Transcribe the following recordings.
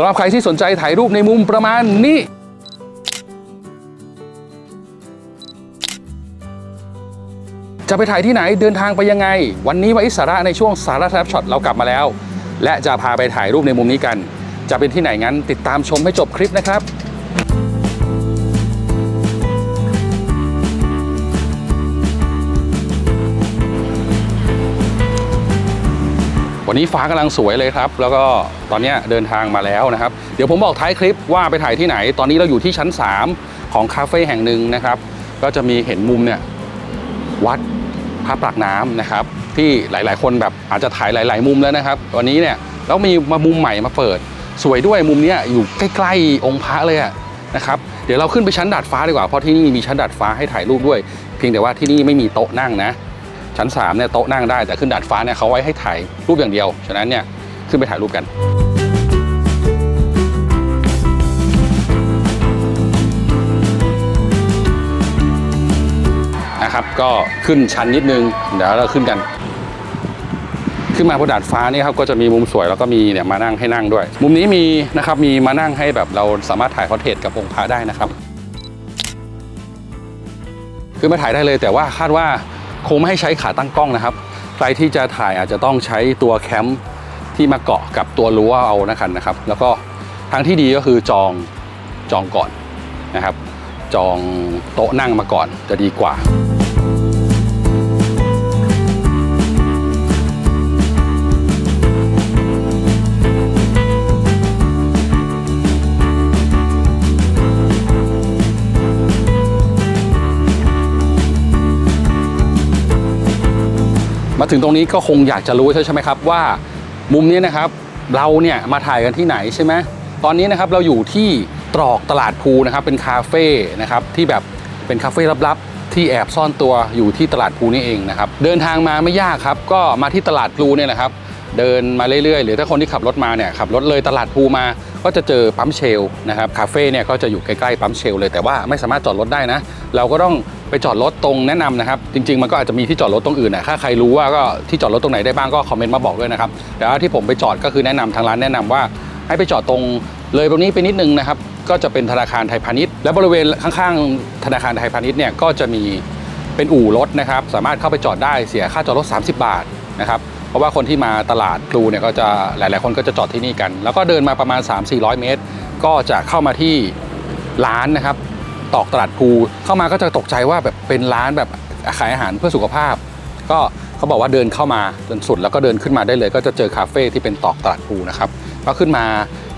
ำหรับใครที่สนใจถ่ายรูปในมุมประมาณนี้จะไปถ่ายที่ไหนเดินทางไปยังไง วันนี้ไว้สาระในช่วงสาระแทบช็อตเรากลับมาแล้ว และจะพาไปถ่ายรูปในมุมนี้กัน จะเป็นที่ไหนงั้นติดตามชมให้จบคลิปนะครับ วันนี้ฟ้ากำลังสวยเลยครับ แล้วก็ตอนนี้เดินทางมาแล้วนะครับ เดี๋ยวผมบอกท้ายคลิปว่าไปถ่ายที่ไหน ตอนนี้เราอยู่ที่ชั้น 3 ของคาเฟ่แห่งหนึ่งนะครับ ก็จะมีเห็นมุมเนี่ยวัดพระปากน้ำนะครับ ที่หลาย ๆ คนแบบอาจจะถ่ายหลาย ๆ มุมแล้วนะครับ วันนี้เนี่ยแล้วมีมามุมใหม่มาเปิด สวยด้วยมุมนี้อยู่ใกล้ๆองค์พระเลยอะนะครับเดี๋ยวเราขึ้นไปชั้นดาดฟ้าดีกว่าเพราะที่นี่มีชั้นดาดฟ้าให้ถ่ายรูปด้วย เพียงแต่ว่าที่นี่ไม่มีโต๊ะนั่งนะ ชั้น3เนี่ยโต๊ะนั่งได้แต่ขึ้นดาดฟ้าเนี่ยเขาไว้ให้ถ่ายรูปอย่างเดียว ฉะนั้นเนี่ยขึ้นไปถ่ายรูปกันนะครับก็ขึ้นชั้นนิดนึงเดี๋ยวเราขึ้นกัน ขึ้นมาบนดาดฟ้านี่ครับก็จะมีมุมสวยแล้วก็มีเนี่ยมานั่งให้นั่งด้วย มุมนี้มีนะครับมีมานั่งให้แบบเราสามารถถ่ายพอร์เทรตกับองค์พระได้นะครับขึ้นมาถ่ายได้เลยแต่ว่าคาดว่า คงไม่ให้ใช้ขาตั้งกล้องนะครับ ใครที่จะถ่ายอาจจะต้องใช้ตัวแคมป์ที่มาเกาะกับตัวรั้วเอานะครับนะครับ แล้วก็ทางที่ดีก็คือจองจองก่อนนะครับ จองโต๊ะนั่งมาก่อนจะดีกว่า มาถึงตรงนี้ก็คงอยากจะรู้ใช่ไหมครับว่า มุมนี้นะครับเราเนี่ยมาถ่ายกันที่ไหนใช่ไหมตอนนี้นะครับเราอยู่ที่ตรอกตลาดภูนะครับเป็นคาเฟ่นะครับที่แบบเป็นคาเฟ่ลับๆ ที่แอบซ่อนตัวอยู่ที่ตลาดภูนี่เองนะครับเดินทางมาไม่ยากครับ ก็มาที่ตลาดภูเนี่ยนะครับเดินมาเรื่อยๆ หรือถ้าคนที่ขับรถมาเนี่ยขับรถเลยตลาดภูมาก็จะเจอปั๊มเชลนะครับคาเฟ่เนี่ยก็จะอยู่ใกล้ๆปั๊มเชลเลยแต่ว่าไม่สามารถจอดรถได้นะ เราก็ต้อง ไปจอดรถตรงแนะนำนะครับ จริง ๆ มันก็อาจจะมีที่จอดรถตรงอื่นนะถ้าใครรู้ว่าก็ที่จอดรถตรงไหนได้บ้างก็คอมเมนต์มาบอกด้วยนะครับแต่ว่าที่ผมไปจอดก็คือแนะนำทางร้านแนะนำว่า ให้ไปจอดตรงเลยตรงนี้ไปนิดนึงนะครับก็จะเป็นธนาคารไทยพาณิชย์และบริเวณข้างๆ ธนาคารไทยพาณิชย์เนี่ยก็จะมีเป็นอู่รถนะครับสามารถเข้าไปจอดได้เสียค่าจอดรถ 30 บาทนะครับเพราะว่าคนที่มาตลาดพลูเนี่ยก็จะหลายๆ คนก็จะจอดที่นี่กัน แล้วก็เดินมาประมาณ 3-400 เมตร ก็จะเข้ามาที่ร้านนะครับ ตอกตลาดภูเข้ามาก็จะตกใจว่าแบบเป็นร้านแบบขายอาหารเพื่อสุขภาพ ก็เขาบอกว่าเดินเข้ามาจนสุดแล้วก็เดินขึ้นมาได้เลย ก็จะเจอคาเฟ่ที่เป็นตอกตลาดภูนะครับก็ขึ้นมา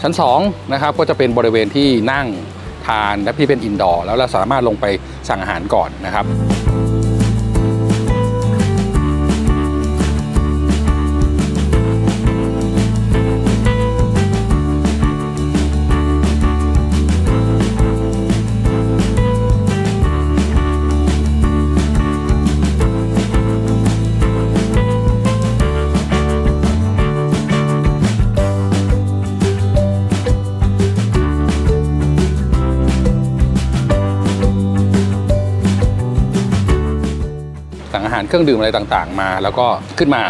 ชั้น2นะครับก็จะเป็นบริเวณที่นั่งทานและที่เป็นอินดอร์แล้วเราสามารถลงไปสั่งอาหารก่อนนะครับ เครื่องดื่มอะไรต่างๆ มา แล้วก็ขึ้นมา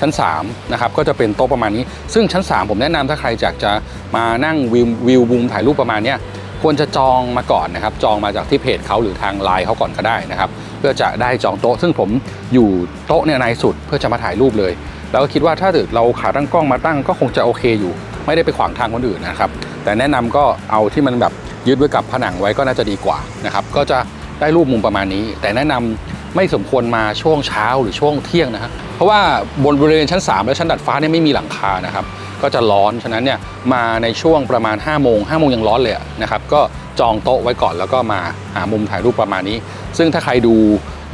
ชั้น3นะครับก็จะเป็นโต๊ะประมาณนี้ ซึ่งชั้น 3 ผมแนะนำถ้าใครอยากจะมานั่งวิววิวมุมถ่ายรูปประมาณนี้ควรจะจองมาก่อนนะครับ จองมาจากที่เพจเขาหรือทางไลน์เขาก่อนก็ได้นะครับ เพื่อจะได้จองโต๊ะ ซึ่งผมอยู่โต๊ะเนี่ยในสุดเพื่อจะมาถ่ายรูปเลย แล้วก็คิดว่าถ้าเกิดเราขาตั้งกล้องมาตั้งก็คงจะโอเคอยู่ ไม่ได้ไปขวางทางคนอื่นนะครับ แต่แนะนำก็เอาที่มันแบบยึดไว้กับผนังไว้ก็น่าจะดีกว่านะครับ ก็จะได้รูปมุมประมาณนี้ แต่แนะนำ ไม่สมควรมาช่วงเช้าหรือช่วงเที่ยงนะครับเพราะว่าบนบริเวณชั้น 3 และชั้นดัดฟ้าเนี่ยไม่มีหลังคานะครับก็จะร้อนฉะนั้นเนี่ยมาในช่วงประมาณ5้าโมงห้าโมงยังร้อนเลยนะครับก็จองโต๊ะไว้ก่อนแล้วก็มาหามุมถ่ายรูปประมาณนี้ ซึ่งถ้าใครดู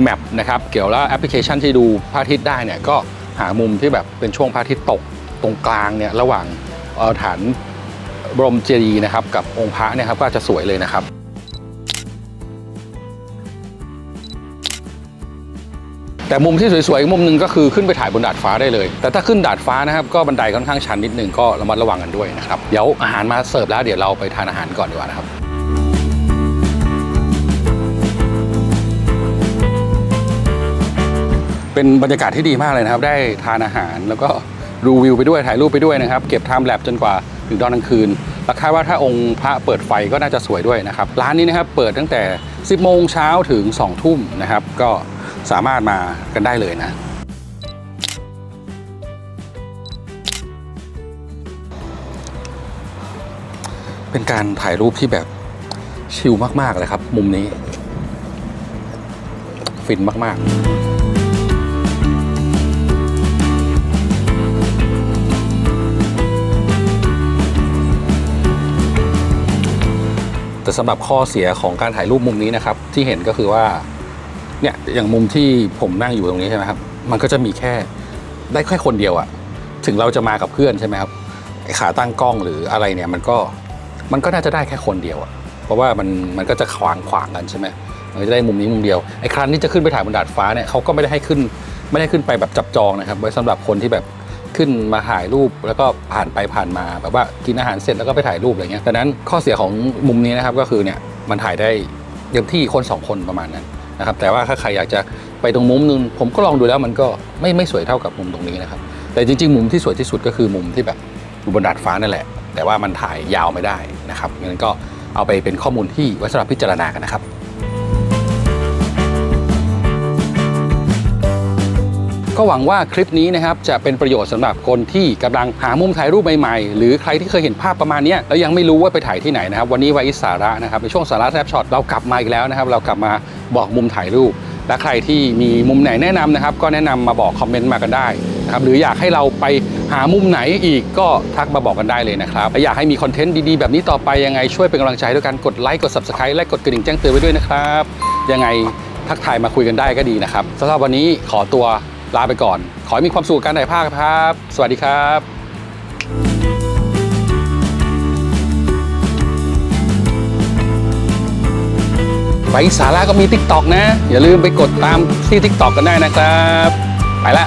แมปนะครับเกี่ยวกับแอปพลิเคชันที่ดูพระอาทิตย์ได้เนี่ยก็หามุมที่แบบเป็นช่วงพระอาทิตย์ตกตรงกลางเนี่ยระหว่างฐานบรมเจดีย์นะครับกับองค์พระเนี่ยครับก็จะสวยเลยนะครับ แต่มุมที่สวยๆอีกมุมหนึ่งก็คือขึ้นไปถ่ายบนดาดฟ้าได้เลย แต่ถ้าขึ้นดาดฟ้านะครับก็บันไดค่อนข้างชันนิดนึงก็ระมัดระวังกันด้วยนะครับเดี๋ยวอาหารมาเสิร์ฟแล้วเดี๋ยวเราไปทานอาหารก่อนดีกว่านะครับเป็นบรรยากาศที่ดีมากเลยนะครับ ได้ทานอาหารแล้วก็ดูวิวไปด้วยถ่ายรูปไปด้วยนะครับ เก็บไทม์แลปจนกว่าถึงตอนกลางคืนแล้วคาดว่าถ้าองค์พระเปิดไฟก็น่าจะสวยด้วยนะครับ ร้านนี้นะครับเปิดตั้งแต่ 10 โมงเช้าถึง 2 ทุ่มนะครับ ก็ สามารถมากันได้เลยนะ เป็นการถ่ายรูปที่แบบชิลมาก ๆ เลยครับ มุมนี้ ฟินมาก ๆแต่สำหรับข้อเสียของการถ่ายรูปมุมนี้นะครับ ที่เห็นก็คือว่า เนี่ยอย่างมุมที่ผมนั่งอยู่ตรงนี้ใช่ไหมครับ มันก็จะมีแค่ได้แค่คนเดียวอะถึงเราจะมากับเพื่อนใช่ไหมครับไอ้ขาตั้งกล้องหรืออะไรเนี่ยมันก็มันก็น่าจะได้แค่คนเดียวอะเพราะว่ามันมันก็จะขวางขวางกันใช่ไหมมันจะได้มุมนี้มุมเดียวไอ้ครั้นที่จะขึ้นไปถ่ายบนดาดฟ้าเนี่ยเขาก็ไม่ได้ให้ขึ้นไม่ได้ขึ้นไปแบบจับจองนะครับ ไว้สำหรับคนที่แบบขึ้นมาถ่ายรูปแล้วก็ผ่านไปผ่านมาแบบว่ากินอาหารเสร็จแล้วก็ไปถ่ายรูปอะไรเงี้ยดังนั้นข้อเสียของมุมนี้นะครับก็คือเนี่ยมันถ่ายได้เต็มที่คนสองคนประมาณนั้น นะครับแต่ว่าถ้าใครอยากจะไปตรงมุมนึงผมก็ลองดูแล้วมันก็ไม่ไม่สวยเท่ากับมุมตรงนี้นะครับแต่จริง ๆ มุมที่สวยที่สุดก็คือมุมที่แบบอยู่บนดาดฟ้านั่นแหละ แต่ว่ามันถ่ายยาวไม่ได้นะครับงั้นก็เอาไปเป็นข้อมูลที่ไว้สำหรับพิจารณากันนะครับก็หวังว่าคลิปนี้นะครับจะเป็นประโยชน์สำหรับคนที่กำลังหามุมถ่ายรูปใหม่ๆ หรือใครที่เคยเห็นภาพประมาณนี้แล้วยังไม่รู้ว่าไปถ่ายที่ไหนนะครับ วันนี้ไวอิสาระนะครับในช่วงสาระแซบช็อตเรากลับมาอีกแล้วนะครับ เรากลับมา บอกมุมถ่ายรูป และใครที่มีมุมไหนแนะนำนะครับ ก็แนะนำมาบอกคอมเมนต์มากันได้นะครับหรืออยากให้เราไปหามุมไหนอีกก็ทักมาบอกกันได้เลยนะครับและอยากให้มีคอนเทนต์ดีๆแบบนี้ต่อไปยังไงช่วยเป็นกำลังใจด้วยการกดไลค์กด subscribe และกดกระดิ่งแจ้งเตือนไว้ด้วยนะครับยังไงทักทายมาคุยกันได้ก็ดีนะครับสำหรับวันนี้ขอตัวลาไปก่อน ขอให้มีความสุขกับการถ่ายภาพครับ สวัสดีครับ ไปสาระก็มีทิกตอกนะ อย่าลืมไปกดตามที่ทิกตอกกันได้นะครับ ไปละ